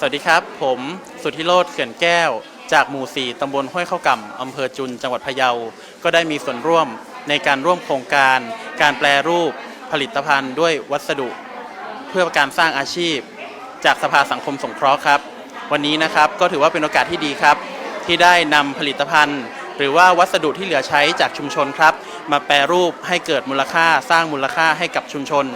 สวัสดีครับ ผมสุทธิโรธเขื่อนแก้ว จากหมู่ 4 ตำบลห้วยเข้ากำอำเภอจุน จังหวัดพะเยา ก็ได้มีส่วนร่วมในการร่วมโครงการ การแปลรูปผลิตภัณฑ์ด้วยวัสดุ เพื่อการสร้างอาชีพ จากสภาสังคมสงเคราะห์ครับ วันนี้นะครับก็ถือว่าเป็นโอกาสที่ดีครับ ที่ได้นำผลิตภัณฑ์ หรือว่าวัสดุที่เหลือใช้จากชุมชนครับ มาแปรรูปให้เกิดมูลค่าสร้างมูลค่าให้กับชุมชน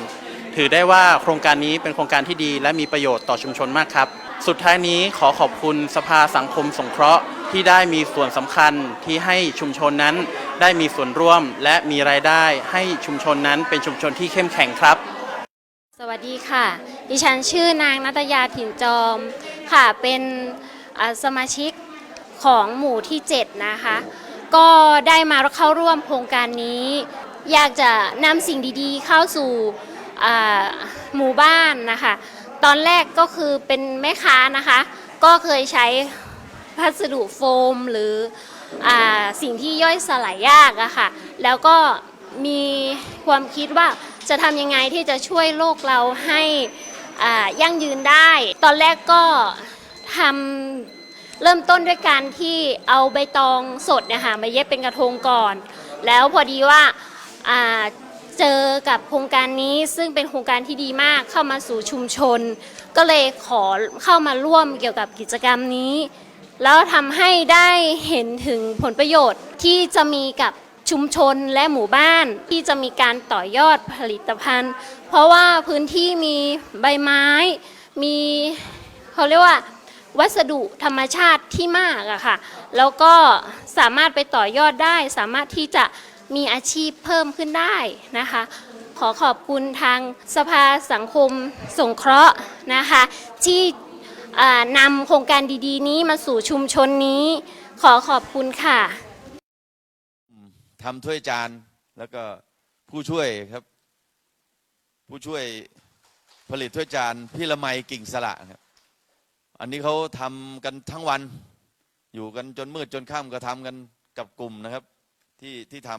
ถือได้ว่าโครงการนี้เป็นโครงการที่ดี และมีประโยชน์ต่อชุมชนมากครับ สุดท้ายนี้ขอขอบคุณสภาสังคมสงเคราะห์ที่ได้มีส่วนสำคัญที่ให้ชุมชนนั้นได้มีส่วนร่วมและมีรายได้ให้ชุมชนนั้นเป็นชุมชนที่เข้มแข็งครับ สวัสดีค่ะ ดิฉันชื่อนางนัตยาถิ่นจอมค่ะ เป็นสมาชิกของหมู่ที่ 7 นะคะ ก็ได้มาเข้าร่วมโครงการนี้ อยากจะนำสิ่งดีๆเข้าสู่หมู่บ้านนะคะ ตอนแรกก็คือเป็นแม่ค้านะคะ ก็เคยใช้พัสดุโฟมหรืออสิ่งที่ย่อยสลายยากอะค่ะ แล้วก็มีความคิดว่าจะทำยังไงที่จะช่วยโลกเราให้ยั่งยืนได้ ตอนแรกก็ทำเริ่มต้นด้วยการที่เอาใบตองสดเนี่ยค่ะมาเย็บเป็นกระทงก่อน แล้วพอดีว่าอ่า เจอกับโครงการนี้ซึ่งเป็นโครงการที่ดีมากเข้ามาสู่ชุมชน ก็เลยขอเข้ามาร่วมเกี่ยวกับกิจกรรมนี้ แล้วทำให้ได้เห็นถึงผลประโยชน์ที่จะมีกับชุมชนและหมู่บ้านที่จะมีการต่อยอดผลิตภัณฑ์ เพราะว่าพื้นที่มีใบไม้ มีเขาเรียกว่า วัสดุธรรมชาติที่มากอะค่ะ แล้วก็สามารถไปต่อยอดได้ สามารถที่จะ มีอาชีพเพิ่มขึ้นได้นะคะ ขอขอบคุณทางสภาสังคมสงเคราะห์นะคะ ที่นำโครงการดีๆ นี้มาสู่ชุมชนนี้ ขอขอบคุณค่ะทำถ้วยจานแล้วก็ผู้ช่วยครับ ผู้ช่วยผลิตถ้วยจานพี่ละไมกิ่งสละครับอันนี้เขาทำกันทั้งวัน อยู่กันจนมืดจนค่ำก็ทำกันกับกลุ่มนะครับ ที่ที่ท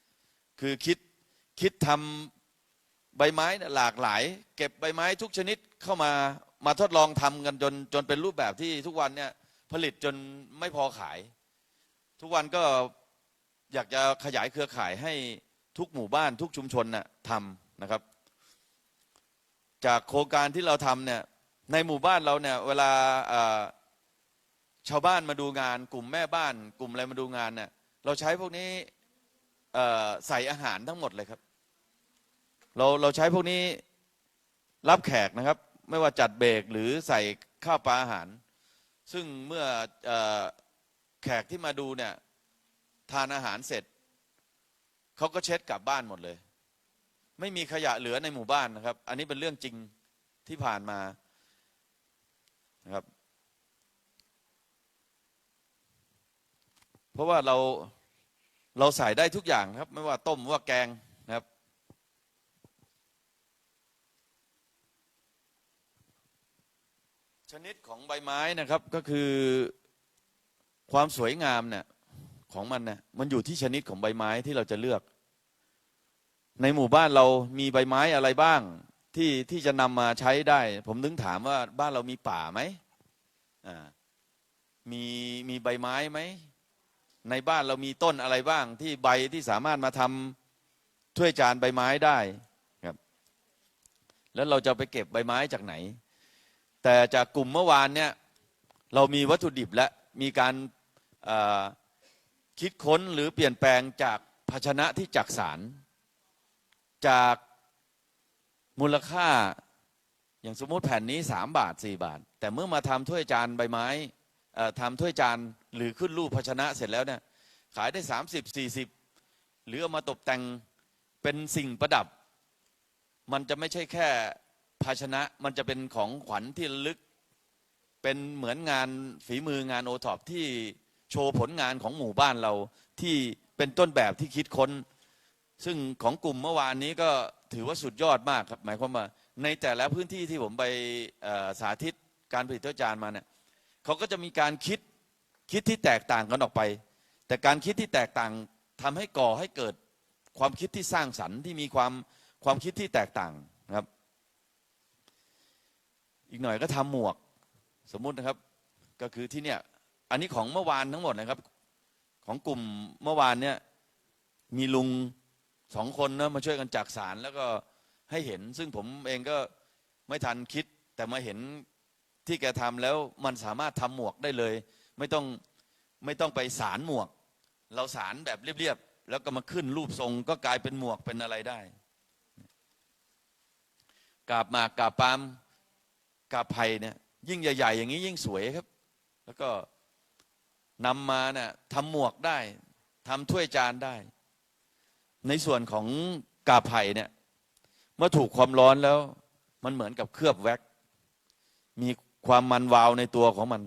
ำคือคิดคิดทำใบไม้หลากหลาย เก็บใบไม้ทุกชนิดเข้ามามาทดลองทำกันจนจนเป็นรูปแบบที่ทุกวันเนี่ยผลิตจนไม่พอขาย ทุกวันก็อยากจะขยายเครือข่ายให้ทุกหมู่บ้านทุกชุมชนน่ะทำนะครับ จากโครงการที่เราทำเนี่ยในหมู่บ้านเราเนี่ยเวลาชาวบ้านมาดูงาน กลุ่มแม่บ้าน กลุ่มอะไรมาดูงานเนี่ย เราใช้พวกนี้ใส่อาหารทั้งหมดเลยครับ เราเราใช้พวกนี้รับแขกนะครับ ไม่ว่าจัดเบรกหรือใส่ข้าวปลาอาหาร ซึ่งเมื่อเออแขกที่มาดูเนี่ยทานอาหารเสร็จเขาก็เช็ดกลับบ้านหมดเลย ไม่มีขยะเหลือในหมู่บ้านนะครับ อันนี้เป็นเรื่องจริงที่ผ่านมานะครับ เพราะว่าเราเราใส่ได้ทุกอย่างครับ ไม่ว่าต้มว่าแกงนะครับ ชนิดของใบไม้นะครับก็คือความสวยงามเนี่ยของมันเนี่ยมันอยู่ที่ชนิดของใบไม้ที่เราจะเลือก ในหมู่บ้านเรามีใบไม้อะไรบ้างที่ที่จะนำมาใช้ได้ ผมถึงถามว่าบ้านเรามีป่าไหมอ่ามีมีใบไม้ไหม ในบ้านเรามีต้นอะไรบ้าง ที่ใบที่สามารถมาทำถ้วยจานใบไม้ได้ครับ แล้วเราจะไปเก็บใบไม้จากไหน แต่จากกลุ่มเมื่อวานเนี่ยเรามีวัตถุดิบและมีการคิดค้นหรือเปลี่ยนแปลงจากภาชนะที่จักสาร จากมูลค่าอย่างสมมติแผ่นนี้สามบาทสี่บาท แต่เมื่อมาทำถ้วยจานใบไม้ ทำถ้วยจานหรือขึ้นรูปภาชนะเสร็จแล้วเนี่ยขายได้สามสิบสี่สิบหรือเอามาตกแต่งเป็นสิ่งประดับ มันจะไม่ใช่แค่ภาชนะมันจะเป็นของขวัญที่ลึก เป็นเหมือนงานฝีมืองานโอท็อปที่โชว์ผลงานของหมู่บ้านเราที่เป็นต้นแบบที่คิดค้น ซึ่งของกลุ่มเมื่อวานนี้ก็ถือว่าสุดยอดมากครับ หมายความว่าในแต่ละพื้นที่ที่ผมไปสาธิตการผลิตถ้วยจานมาเนี่ย เขาก็จะมีการคิดคิดที่แตกต่างกันออกไป แต่การคิดที่แตกต่างทำให้ก่อให้เกิดความคิดที่สร้างสรรค์ที่มีความความคิดที่แตกต่างนะครับ อีกหน่อยก็ทำหมวกสมมุตินะครับ ก็คือที่เนี่ยอันนี้ของเมื่อวานทั้งหมดนะครับ ของกลุ่มเมื่อวานเนี่ยมีลุงสองคนนะมาช่วยกันจักสารแล้วก็ให้เห็น ซึ่งผมเองก็ไม่ทันคิดแต่มาเห็น ที่แกทำแล้วมันสามารถทำหมวกได้เลย ไม่ต้องไม่ต้องไปสารหมวก เราสารแบบเรียบๆแล้วก็มาขึ้นรูปทรงก็กลายเป็นหมวกเป็นอะไรได้กาบหมากกาบปาล์มกาบไผ่เนี่ยยิ่งใหญ่ ๆ อย่างนี้ยิ่งสวยครับ แล้วก็นำมาเนี่ยทำหมวกได้ทำถ้วยจานได้ ในส่วนของกาบไผ่เนี่ยเมื่อถูกความร้อนแล้ว มันเหมือนกับเคลือบแว็กมี ความมันวาวในตัวของมัน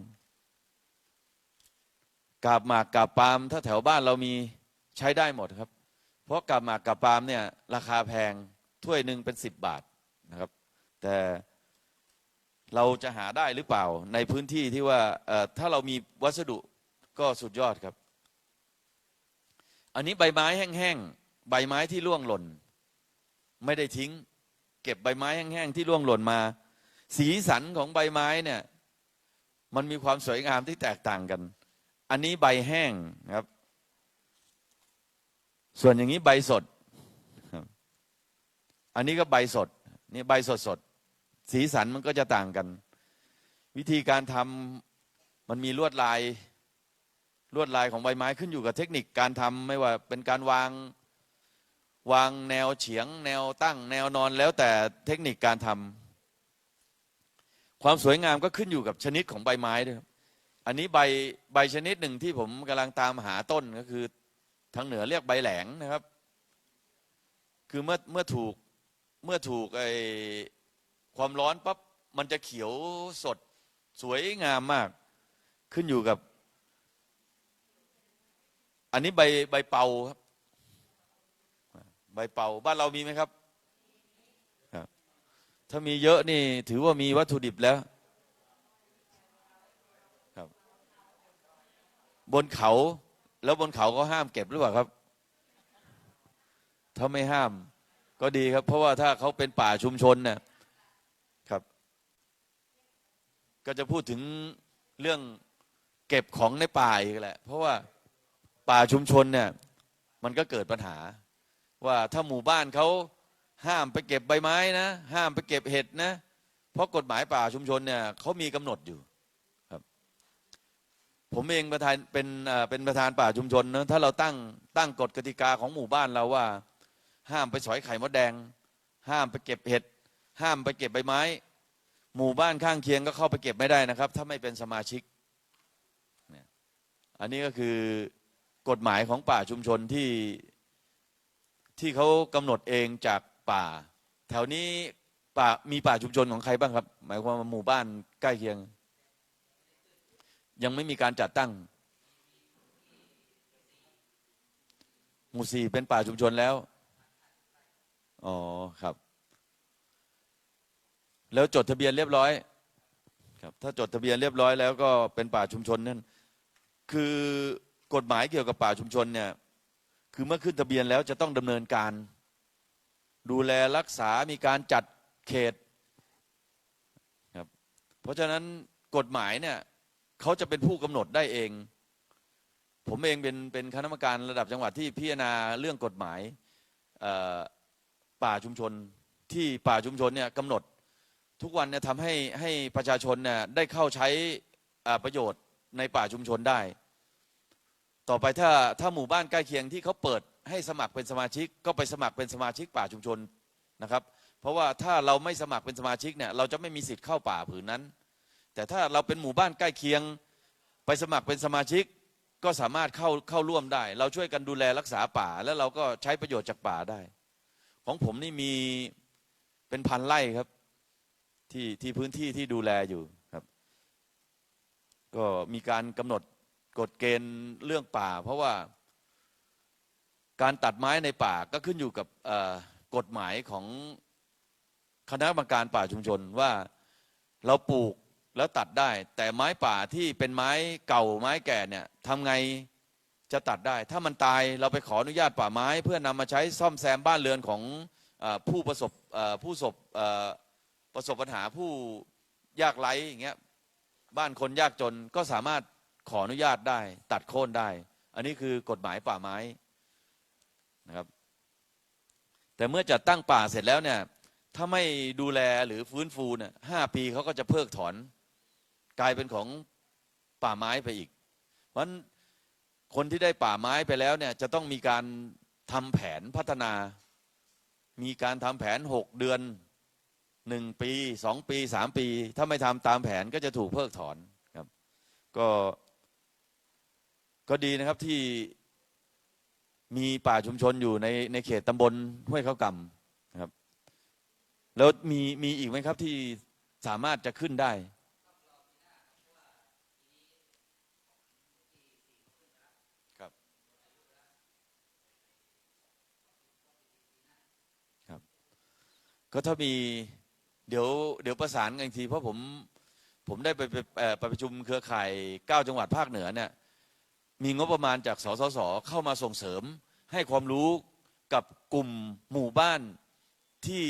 กาบหมากกาบปาล์มถ้าแถวบ้านเรามีใช้ได้หมดครับ เพราะกาบหมากกาบปาล์มเนี่ยราคาแพงถ้วยหนึ่งเป็นสิบบาทนะครับ แต่เราจะหาได้หรือเปล่าในพื้นที่ที่ว่าถ้าเรามีวัสดุก็สุดยอดครับ อันนี้ใบไม้แห้งๆใบไม้ที่ร่วงหล่น ไม่ได้ทิ้ง เก็บใบไม้แห้งๆที่ร่วงหล่นมา สีสันของใบไม้เนี่ย มันมีความสวยงามที่แตกต่างกัน อันนี้ใบแห้งครับ ส่วนอย่างนี้ใบสด อันนี้ก็ใบสด นี่ใบสดสด สีสันมันก็จะต่างกัน วิธีการทำมันมีลวดลายลวดลายของใบไม้ขึ้นอยู่กับเทคนิคการทำไม่ว่าเป็นการวางวางแนวเฉียง แนวตั้ง แนวนอนแล้วแต่เทคนิคการทำ ความสวยงามก็ขึ้นอยู่กับชนิดของใบไม้ด้วยครับอันนี้ใบใบชนิดหนึ่งที่ผมกำลังตามหาต้นก็คือทางเหนือเรียกใบแหลงนะครับ คือเมื่อเมื่อถูกเมื่อถูกไอความร้อนปั๊บมันจะเขียวสดสวยงามมาก ขึ้นอยู่กับ อันนี้ใบใบเปาครับ ใบเปาบ้านเรามีไหมครับครับ ถ้ามีเยอะนี่ ถือว่ามีวัตถุดิบแล้วครับ บนเขาแล้วบนเขาก็ห้ามเก็บหรือเปล่าครับ ถ้าไม่ห้ามก็ดีครับ เพราะว่าถ้าเขาเป็นป่าชุมชนเนี่ยครับ ก็จะพูดถึงเรื่องเก็บของในป่าอีกแหละ เพราะว่าป่าชุมชนเนี่ย มันก็เกิดปัญหา ว่าถ้าหมู่บ้านเขา ห้ามไปเก็บใบไม้นะ ห้ามไปเก็บเห็ดนะ เพราะกฎหมายป่าชุมชนเนี่ยเขามีกำหนดอยู่ครับ ผมเองประธานเป็นเป็นประธานป่าชุมชนนะถ้าเราตั้งตั้งกฎกติกาของหมู่บ้านเราว่า ห้ามไปสอยไข่มดแดง ห้ามไปเก็บเห็ด ห้ามไปเก็บใบไม้ หมู่บ้านข้างเคียงก็เข้าไปเก็บไม่ได้นะครับ ถ้าไม่เป็นสมาชิกเนี่ยอันนี้ก็คือกฎหมายของป่าชุมชนที่ที่เขากำหนดเองจาก ป่า แถวนี้ป่ามีป่าชุมชนของใครบ้างครับ หมายความว่าหมู่บ้านใกล้เคียง ยังไม่มีการจัดตั้ง หมู่สี่เป็นป่าชุมชนแล้ว อ๋อครับ แล้วจดทะเบียนเรียบร้อยครับถ้าจดทะเบียนเรียบร้อยแล้วก็เป็นป่าชุมชนนั่นคือกฎหมายเกี่ยวกับป่าชุมชนเนี่ยคือเมื่อขึ้นทะเบียนแล้วจะต้องดำเนินการ ดูแลรักษามีการจัดเขตครับเพราะฉะนั้นกฎหมายเนี่ยเขาจะเป็นผู้กำหนดได้เอง ผมเองเป็นเป็นคณะกรรมการระดับจังหวัดที่พิจารณาเรื่องกฎหมายป่าชุมชนที่ป่าชุมชนเนี่ยกำหนดทุกวันเนี่ยทำให้ให้ประชาชนเนี่ยได้เข้าใช้ประโยชน์ในป่าชุมชนได้ ต่อไปถ้าถ้าหมู่บ้านใกล้เคียงที่เขาเปิด ให้สมัครเป็นสมาชิกก็ไปสมัครเป็นสมาชิกป่าชุมชนนะครับ เพราะว่าถ้าเราไม่สมัครเป็นสมาชิกเนี่ยเราจะไม่มีสิทธิ์เข้าป่าผืนนั้น แต่ถ้าเราเป็นหมู่บ้านใกล้เคียง ไปสมัครเป็นสมาชิกก็สามารถเข้าเข้าร่วมได้ เราช่วยกันดูแลรักษาป่า แล้วเราก็ใช้ประโยชน์จากป่าได้ ของผมนี่มีเป็นพันไร่ครับ ที่ที่พื้นที่ที่ดูแลอยู่ครับ ก็มีการกำหนดกฎเกณฑ์เรื่องป่า เพราะว่า การตัดไม้ในป่าก็ขึ้นอยู่กับกฎหมายของคณะกรรมการป่าชุมชนว่าเราปลูกแล้วตัดได้ แต่ไม้ป่าที่เป็นไม้เก่าไม้แก่เนี่ยทำไงจะตัดได้ ถ้ามันตายเราไปขออนุญาตป่าไม้ เพื่อนำมาใช้ซ่อมแซมบ้านเรือนของอผู้ประสบผู้ประสบประสบปัญหาผู้ยากไร้อย่างเงี้ยบ้านคนยากจนก็สามารถขออนุญาตได้ ตัดโค่นได้ อันนี้คือกฎหมายป่าไม้ นะครับ แต่เมื่อจัดตั้งป่าเสร็จแล้วเนี่ย ถ้าไม่ดูแลหรือฟื้นฟูเนี่ยห้าปีเขาก็จะเพิกถอน กลายเป็นของป่าไม้ไปอีก เพราะฉะนั้นคนที่ได้ป่าไม้ไปแล้วเนี่ย จะต้องมีการทำแผนพัฒนา มีการทำแผนหกเดือนหนึ่งปีสองปีสามปี ถ้าไม่ทำตามแผนก็จะถูกเพิกถอนครับ ก็ก็ดีนะครับที่ มีป่าชุมชนอยู่ในในเขตตำบลห้วยเขากำนะครับ แล้วมีมีอีกไหมครับที่สามารถจะขึ้นได้ ครับ ครับ ก็ถ้ามีเดี๋ยวเดี๋ยวประสานกันอีกที เพราะผมผมได้ไปไปเอ่อไปประชุมเครือข่ายเก้าจังหวัดภาคเหนือเนี่ย มีงบประมาณจากสสสเข้ามาส่งเสริม ให้ความรู้กับกลุ่มหมู่บ้านที่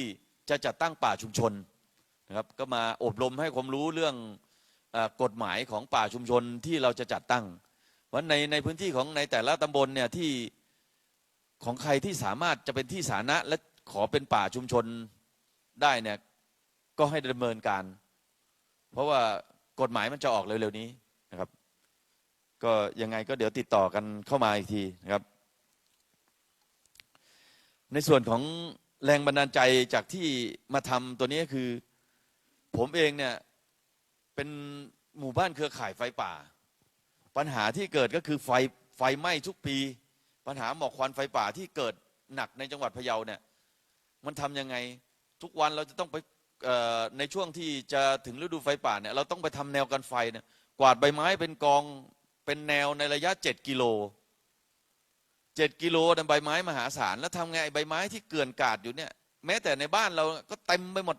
จะจัดตั้งป่าชุมชนนะครับก็มาอบรมให้ความรู้เรื่องอกฎหมายของป่าชุมชนที่เราจะจัดตั้งวันในในพื้นที่ของในแต่ละตำบลเนี่ยที่ของใครที่สามารถจะเป็นที่สาธารณะและขอเป็นป่าชุมชนได้เนี่ยก็ให้ดำเนินการ เพราะว่ากฎหมายมันจะออกเร็วๆนี้ ก็ยังไงก็เดี๋ยวติดต่อกันเข้ามาอีกทีนะครับ ในส่วนของแรงบันดาลใจจากที่มาทำตัวนี้คือ ผมเองเนี่ยเป็นหมู่บ้านเครือข่ายไฟป่า ปัญหาที่เกิดก็คือไฟไฟไหม้ทุกปี ปัญหาหมอกควันไฟป่าที่เกิดหนักในจังหวัดพะเยาเนี่ยมันทำยังไงทุกวันเราจะต้องไปในช่วงที่จะถึงฤดูไฟป่าเนี่ยเราต้องไปทำแนวกันไฟเนี่ยกวาดใบไม้เป็นกอง เป็นแนวในระยะเจ็ดกิโลเจ็ดกิโลเนี่ยใบไม้มหาศาลแล้วทำไงใบไม้ที่เกลื่อนกาดอยู่เนี่ย แม้แต่ในบ้านเราก็เต็มไปหมด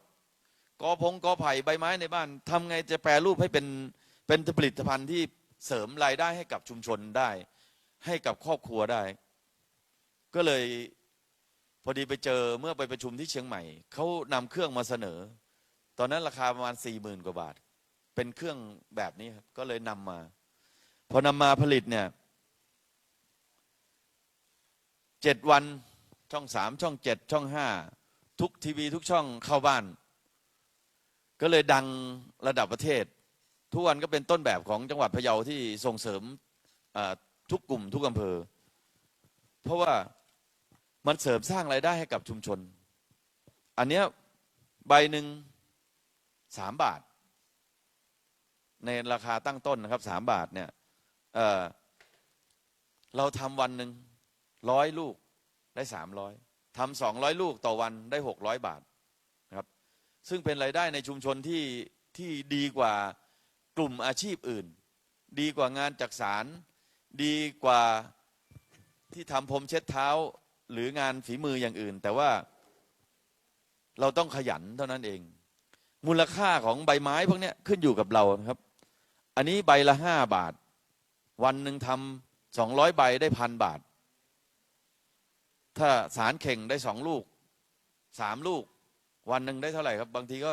กอพงกอไผ่ใบไม้ในบ้านทำไงจะแปรรูปให้เป็นเป็นผลิตภัณฑ์ที่เสริมรายได้ให้กับชุมชนได้ ให้กับครอบครัวได้ ก็เลยพอดีไปเจอเมื่อไปประชุมที่เชียงใหม่เขานำเครื่องมาเสนอ ตอนนั้นราคาประมาณสี่หมื่นกว่าบาท เป็นเครื่องแบบนี้ครับก็เลยนำมา พอนำมาผลิตเนี่ยเจ็ดวันช่องสามช่องเจ็ดช่องห้าทุกทีวีทุกช่องเข้าบ้าน ก็เลยดังระดับประเทศ ทุกวันก็เป็นต้นแบบของจังหวัดพะเยาที่ส่งเสริมทุกกลุ่มทุกอำเภอ เพราะว่ามันเสริมสร้างรายได้ให้กับชุมชน อันเนี้ยใบหนึ่งสามบาท ในราคาตั้งต้นนะครับสามบาทเนี่ย เออเราทำวันหนึ่งร้อยลูกได้สามร้อยทำสองร้อยลูกต่อวันได้หกร้อยบาทนะครับ ซึ่งเป็นรายได้ในชุมชนที่ที่ดีกว่ากลุ่มอาชีพอื่น ดีกว่างานจักสาร ดีกว่าที่ทำพรมเช็ดเท้าหรืองานฝีมืออย่างอื่น แต่ว่าเราต้องขยันเท่านั้นเอง มูลค่าของใบไม้พวกนี้ขึ้นอยู่กับเราครับ อันนี้ใบละห้าบาท วันหนึ่งทำสองร้อยใบได้พันบาท ถ้าสารเข่งได้สองลูกสามลูก วันหนึ่งได้เท่าไหร่ครับ บางทีก็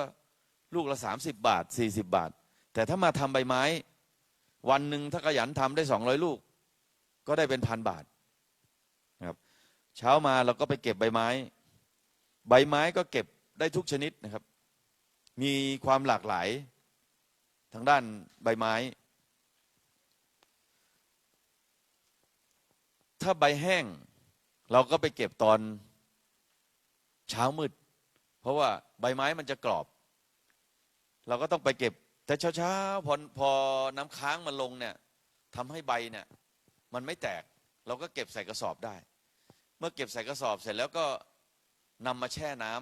ลูกละสามสิบบาทสี่สิบบาท แต่ถ้ามาทำใบไม้ วันหนึ่งถ้าขยันทำได้สองร้อยลูก ก็ได้เป็นพันบาทนะครับ เช้ามาเราก็ไปเก็บใบไม้ ใบไม้ก็เก็บได้ทุกชนิดนะครับ มีความหลากหลายทางด้านใบไม้ ถ้าใบแห้ง เราก็ไปเก็บตอนเช้ามืด เพราะว่าใบไม้มันจะกรอบ เราก็ต้องไปเก็บ แต่เช้าๆพอพอน้ำค้างมันลงเนี่ยทำให้ใบเนี่ย มันไม่แตก เราก็เก็บใส่กระสอบได้ เมื่อเก็บใส่กระสอบเสร็จแล้วก็นำมาแช่น้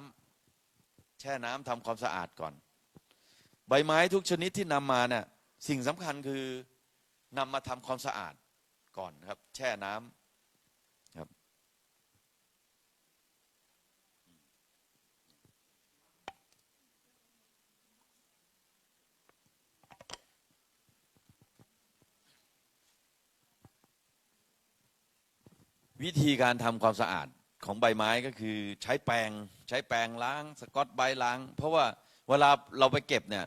ำแช่น้ำทำความสะอาดก่อน ใบไม้ทุกชนิดที่นำมาเนี่ยสิ่งสำคัญคือนำมาทำความสะอาดก่อนครับ แช่น้ำ วิธีการทำความสะอาดของใบไม้ก็คือใช้แปรงใช้แปรงล้างสกอตไบล้าง เพราะว่าเวลาเราไปเก็บเนี่ย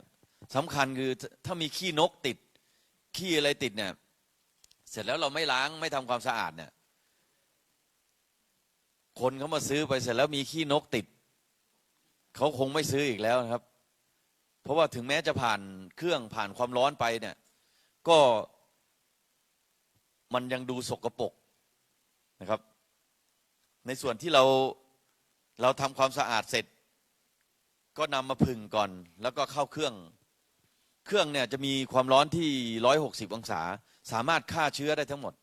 สำคัญคือถ้ามีขี้นกติดขี้อะไรติดเนี่ย เสร็จแล้วเราไม่ล้างไม่ทำความสะอาดเนี่ย คนเขามาซื้อไปเสร็จแล้วมีขี้นกติดเขาคงไม่ซื้ออีกแล้วนะครับ เพราะว่าถึงแม้จะผ่านเครื่องผ่านความร้อนไปเนี่ย ก็มันยังดูสกปรก นะครับ ในส่วนที่เราเราทำความสะอาดเสร็จ ก็นำมาผึ่งก่อน แล้วก็เข้าเครื่อง เครื่องเนี่ยจะมีความร้อนที่ร้อยหกสิบองศา สามารถฆ่าเชื้อได้ทั้งหมด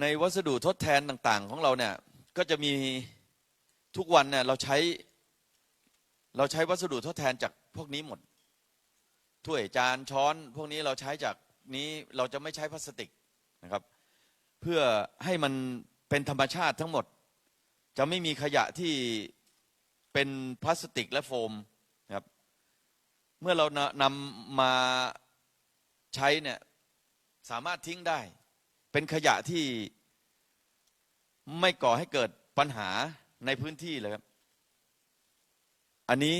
ในวัสดุทดแทนต่างๆ ของเราเนี่ยก็จะมีทุกวันเนี่ยเราใช้ เราใช้วัสดุทดแทนจากพวกนี้หมด ถ้วยจานช้อน พวกนี้เราใช้จากนี้เราจะไม่ใช้พลาสติกนะครับ เพื่อให้มันเป็นธรรมชาติทั้งหมด จะไม่มีขยะที่เป็นพลาสติกและโฟมนะครับ เมื่อเรานำมาใช้เนี่ยสามารถทิ้งได้ เป็นขยะที่ไม่ก่อให้เกิดปัญหาในพื้นที่เลยครับ อันนี้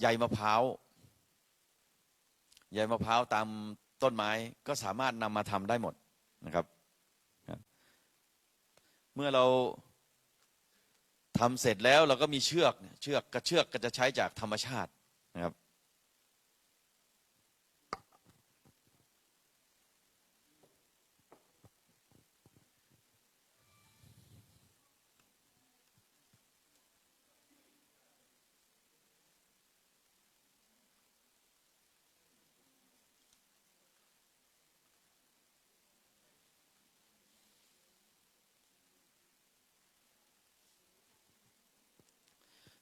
ใยมะพร้าว ใยมะพร้าวตามต้นไม้ก็สามารถนำมาทำได้หมดนะครับ เมื่อเราทำเสร็จแล้วเราก็มีเชือกเชือกกระเชือกก็จะใช้จากธรรมชาตินะครับ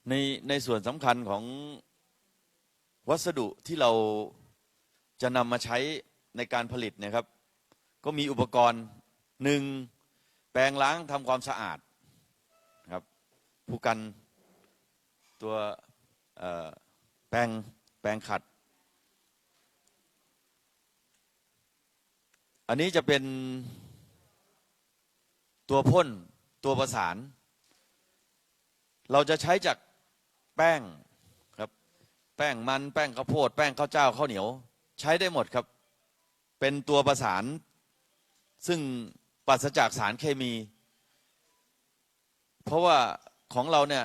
ในในส่วนสำคัญของวัสดุที่เราจะนำมาใช้ในการผลิตเนะครับ ก็มีอุปกรณ์หนึ่งแปรงล้างทำความสะอาดครับผู้กันตัวแปรงแปรงขัด อันนี้จะเป็นตัวพ่นตัวประสาน เราจะใช้จาก แป้งครับแป้งมันแป้งข้าวโพดแป้งข้าวเจ้าข้าวเหนียว ใช้ได้หมดครับ เป็นตัวประสาน ซึ่งปราศจากสารเคมี เพราะว่าของเราเนี่ย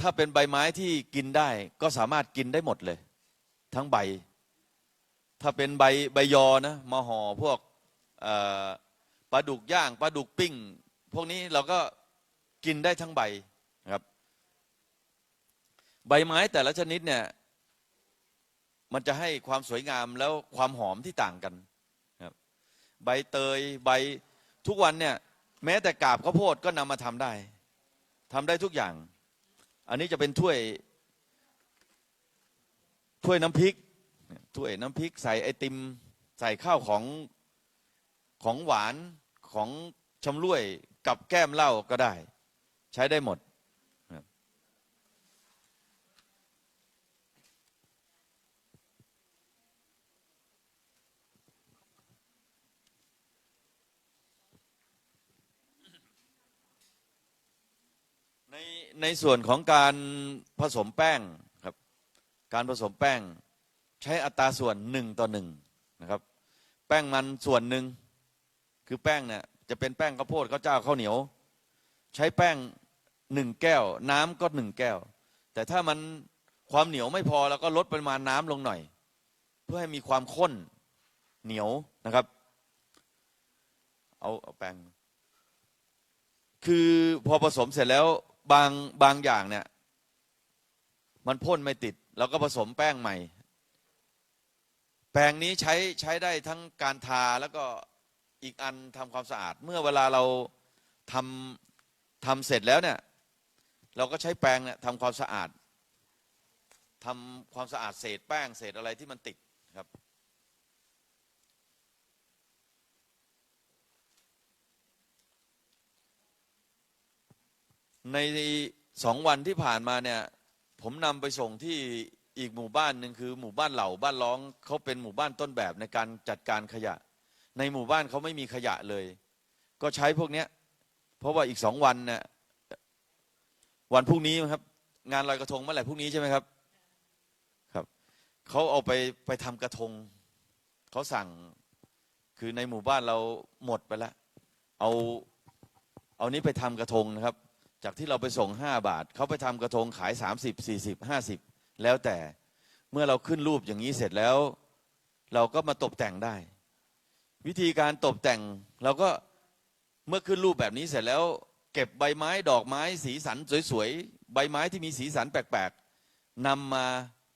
ถ้าเป็นใบไม้ที่กินได้ก็สามารถกินได้หมดเลย ทั้งใบ ถ้าเป็นใบใบยอนะมาห่อพวกปลาดุกย่างปลาดุกปิ้ง พวกนี้เราก็กินได้ทั้งใบ ใบไม้แต่ละชนิดเนี่ยมันจะให้ความสวยงามแล้วความหอมที่ต่างกันครับใบเตยใบทุกวันเนี่ยแม้แต่กาบข้าวโพดก็นำมาทำได้ทำได้ทุกอย่าง อันนี้จะเป็นถ้วยถ้วยน้ำพริกถ้วยน้ำพริก ใส่ไอติมใส่ข้าวของของหวานของชำร่วยกับแก้มเหล้าก็ได้ ใช้ได้หมดครับ ในในส่วนของการผสมแป้งครับ การผสมแป้งใช้อัตราส่วนหนึ่งต่อหนึ่งนะครับ แป้งมันส่วนหนึ่งคือแป้งเนี่ยจะเป็นแป้งข้าวโพดข้าวเจ้าข้าวเหนียว ใช้แป้งหนึ่งแก้ว น้ำก็หนึ่งแก้ว แต่ถ้ามันความเหนียวไม่พอเราก็ลดปริมาณน้ำลงหน่อย เพื่อให้มีความข้นเหนียวนะครับ เอาเอาแป้งคือพอผสมเสร็จแล้ว บางบางอย่างเนี่ย มันพ่นไม่ติดเราก็ผสมแป้งใหม่ แปรงนี้ใช้ใช้ได้ทั้งการทาแล้วก็อีกอันทำความสะอาด เมื่อเวลาเราทำทำเสร็จแล้วเนี่ย เราก็ใช้แปรงเนี่ยทำความสะอาดทำความสะอาดเศษแป้งเศษอะไรที่มันติดครับ ในสองวันที่ผ่านมาเนี่ย ผมนำไปส่งที่อีกหมู่บ้านหนึ่งคือหมู่บ้านเหล่าบ้านร้องเขาเป็นหมู่บ้านต้นแบบในการจัดการขยะ ในหมู่บ้านเขาไม่มีขยะเลย ก็ใช้พวกเนี้ย เพราะว่าอีกสองวันเนี่ยวันพรุ่งนี้ครับ งานลอยกระทงเมื่อไหร่พรุ่งนี้ใช่ไหมครับ ครับเขาเอาไปไปทำกระทงเขาสั่งคือในหมู่บ้านเราหมดไปแล้วเอาเอานี้ไปทำกระทงนะครับ จากที่เราไปส่งห้าบาท เขาไปทำกระทงขายสามสิบสี่สิบห้าสิบแล้วแต่เมื่อเราขึ้นรูปอย่างนี้เสร็จแล้ว เราก็มาตกแต่งได้ วิธีการตกแต่งเราก็เมื่อขึ้นรูปแบบนี้เสร็จแล้ว เก็บใบไม้ดอกไม้สีสันสวยๆ ใบไม้ที่มีสีสันแปลกๆนำมา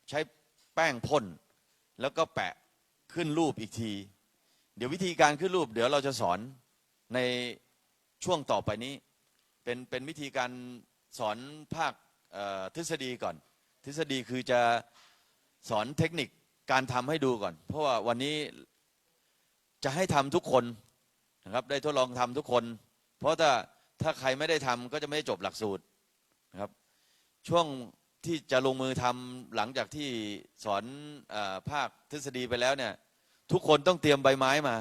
ใช้แป้งพ่น แล้วก็แปะขึ้นรูปอีกที เดี๋ยววิธีการขึ้นรูป เดี๋ยวเราจะสอนในช่วงต่อไปนี้ เป็นเป็นวิธีการสอนภาคทฤษฎีก่อน ทฤษฎีคือจะสอนเทคนิคการทำให้ดูก่อน เพราะว่าวันนี้จะให้ทำทุกคนนะครับได้ทดลองทำทุกคน เพราะถ้าถ้าใครไม่ได้ทำก็จะไม่ได้จบหลักสูตรนะครับช่วงที่จะลงมือทำหลังจากที่สอนอภาคทฤษฎีไปแล้วเนี่ยทุกคนต้องเตรียมใบไม้มา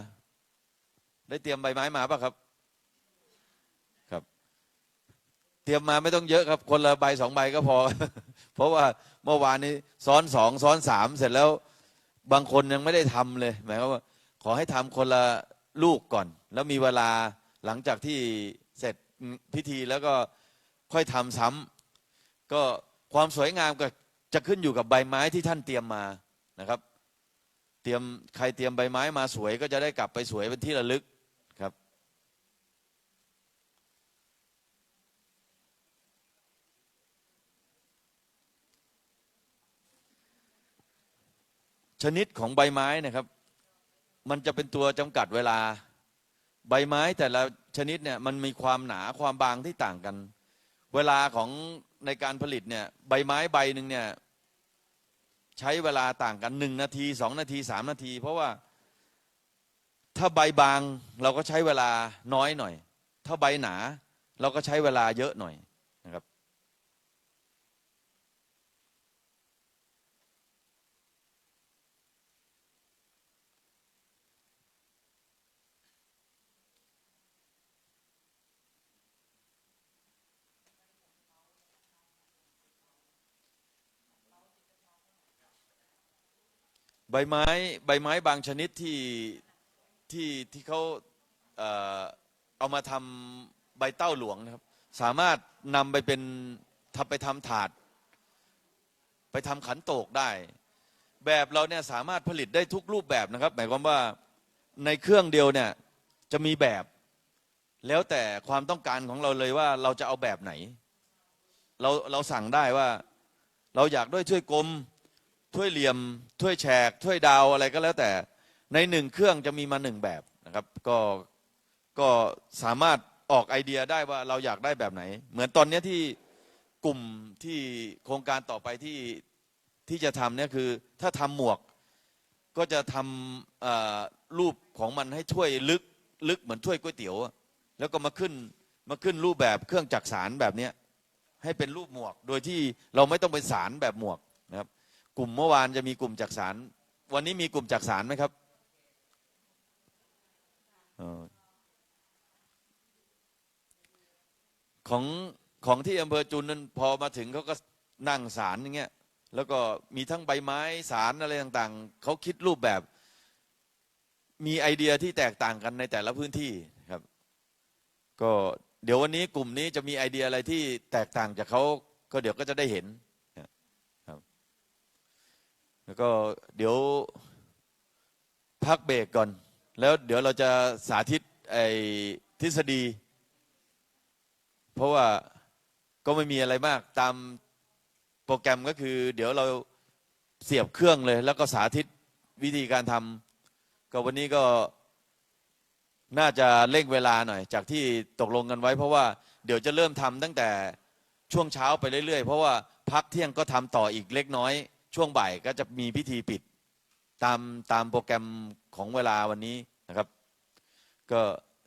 ได้เตรียมใบไม้มาป่ะครับ เตรียมมาไม่ต้องเยอะครับ คนละใบสองใบก็พอ เพราะว่าเมื่อวานนี้ซ้อนสองซ้อนสามเสร็จแล้วบางคนยังไม่ได้ทำเลยหมายความว่าขอให้ทำคนละลูกก่อน แล้วมีเวลาหลังจากที่เสร็จพิธีแล้วก็ค่อยทำซ้ำก็ความสวยงามก็จะขึ้นอยู่กับใบไม้ที่ท่านเตรียมมานะครับ เตรียมใครเตรียมใบไม้มาสวยก็จะได้กลับไปสวยเป็นที่ระลึกครับ ชนิดของใบไม้นะครับ มันจะเป็นตัวจำกัดเวลา ใบไม้แต่ละชนิดเนี่ยมันมีความหนาความบางที่ต่างกัน เวลาของในการผลิตเนี่ยใบไม้ใบหนึ่งเนี่ยใช้เวลาต่างกันหนึ่งนาทีสองนาทีสามนาที เพราะว่าถ้าใบบางเราก็ใช้เวลาน้อยหน่อย ถ้าใบหนาเราก็ใช้เวลาเยอะหน่อยนะครับ ใบไม้ใบไม้บางชนิดที่ที่ที่เขาเอ่อเอามาทำใบเต้าหลวงนะครับ สามารถนำไปเป็นทำไปทำถาด ไปทำขันโตกได้ แบบเราเนี่ยสามารถผลิตได้ทุกรูปแบบนะครับ หมายความว่าในเครื่องเดียวเนี่ยจะมีแบบ แล้วแต่ความต้องการของเราเลยว่าเราจะเอาแบบไหน เราเราสั่งได้ว่า เราอยากด้วยถ้วยกลม ถ้วยเหลี่ยมถ้วยแฉกถ้วยดาวอะไรก็แล้วแต่ในหนึ่งเครื่องจะมีมาหนึ่งแบบนะครับ ก็ก็สามารถออกไอเดียได้ว่าเราอยากได้แบบไหน เหมือนตอนนี้ที่กลุ่มที่โครงการต่อไปที่ที่จะทำเนี่ยคือ ถ้าทำหมวกก็จะทำรูปของมันให้ถ้วยลึกลึกเหมือนถ้วยก๋วยเตี๋ยว แล้วก็มาขึ้นมาขึ้นรูปแบบเครื่องจักสารแบบนี้ให้เป็นรูปหมวก โดยที่เราไม่ต้องเป็นสารแบบหมวกนะครับ ลุ่มเมื่อวานจะมีกลุ่มจักสารวันนี้มีกลุ่มจักสารไหมครับออของของที่อำเภอจุนนั้นพอมาถึงเขาก็นั่งสารอย่างเงี้ยแล้วก็มีทั้งใบไม้สารอะไรต่างๆ เขาคิดรูปแบบ มีไอเดียที่แตกต่างกันในแต่ละพื้นที่ครับ ก็เดี๋ยววันนี้กลุ่มนี้จะมีไอเดียอะไรที่แตกต่างจากเขาก็เดี๋ยวก็จะได้เห็น แล้วก็เดี๋ยวพักเบรกก่อน แล้วเดี๋ยวเราจะสาธิตไอ้ทฤษฎี เพราะว่าก็ไม่มีอะไรมากตามโปรแกรมก็คือ เดี๋ยวเราเสียบเครื่องเลย แล้วก็สาธิตวิธีการทำก็วันนี้ก็น่าจะเร่งเวลาหน่อย จากที่ตกลงกันไว้ เพราะว่าเดี๋ยวจะเริ่มทำตั้งแต่ช่วงเช้าไปเรื่อยๆ เพราะว่าพักเที่ยงก็ทำต่ออีกเล็กน้อย ช่วงบ่ายก็จะมีพิธีปิดตามตามโปรแกรมของเวลาวันนี้นะครับ ก็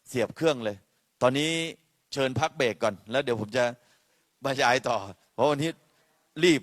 เสียบเครื่องเลย ตอนนี้เชิญพักเบรกก่อน แล้วเดี๋ยวผมจะบรรยายต่อ เพราะวันนี้รีบ